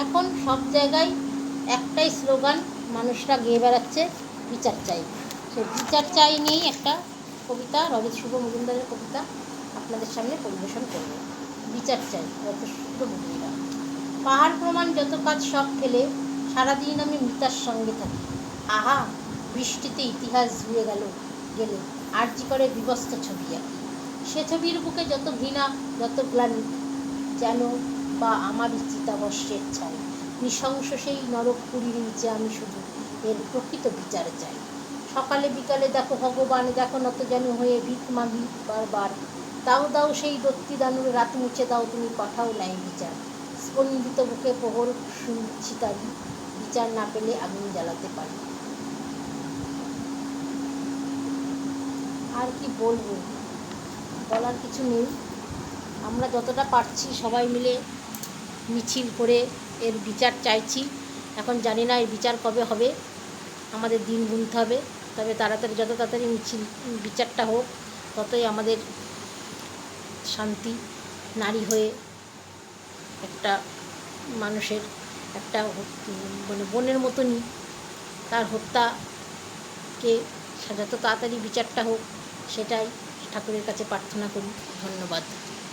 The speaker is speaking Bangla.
এখন সব জায়গায় একটাই স্লোগান, মানুষরা গেয়ে বেড়াচ্ছে, বিচার চাই। সেই বিচার চাই নিয়েই একটা কবিতা রবি শুভ মজুমদারের কবিতা আপনাদের সামনে পরিবেশন করব। বিচার চাই রত শুভ মজুমদার। পাহাড় প্রমাণ যত কাজ সব ফেলে, সারাদিন আমি মিতার সঙ্গে থাকি। আহা, বৃষ্টিতে ইতিহাস ধুয়ে গেল, গেলে আর্জি করে বিবস্ত ছবি আঁকি? সে ছবির বুকে যত ঘৃণা, যত গ্লানি, যেন বা আমার চিতাবর্ষের ছাই নৃশংস সেই নরকপুরীর নিচে আমি শুধু এর প্রকৃত বিচার চাই। সকালে বিকালে দেখো ভগবান, দেখো নত যেন হয়ে ভিক মাগি বারবার। দাও দাও সেই দত্তি দানুর রাত মুছে দাও তুমি পাঠাও নাই বিচার। স্পন্দিত বুকে প্রহর শুনছি তারি বিচার না পেলে আগুন জ্বালাতে পারি। আর কি বলব? বলার কিছু নেই। আমরা যতটা পারছি সবাই মিলে মিছিল করে এর বিচার চাইছি। এখন জানি না এর বিচার কবে হবে। আমাদের দিন গুনতে হবে। তবে তাড়াতাড়ি, যত তাড়াতাড়ি মিছিল, বিচারটা হোক, ততই আমাদের শান্তি নারী হয়ে একটা মানুষের একটা মানে বোনের মতনই তার হত্যাকে যত তাড়াতাড়ি বিচারটা হোক, সেটাই ঠাকুরের কাছে প্রার্থনা করি। ধন্যবাদ।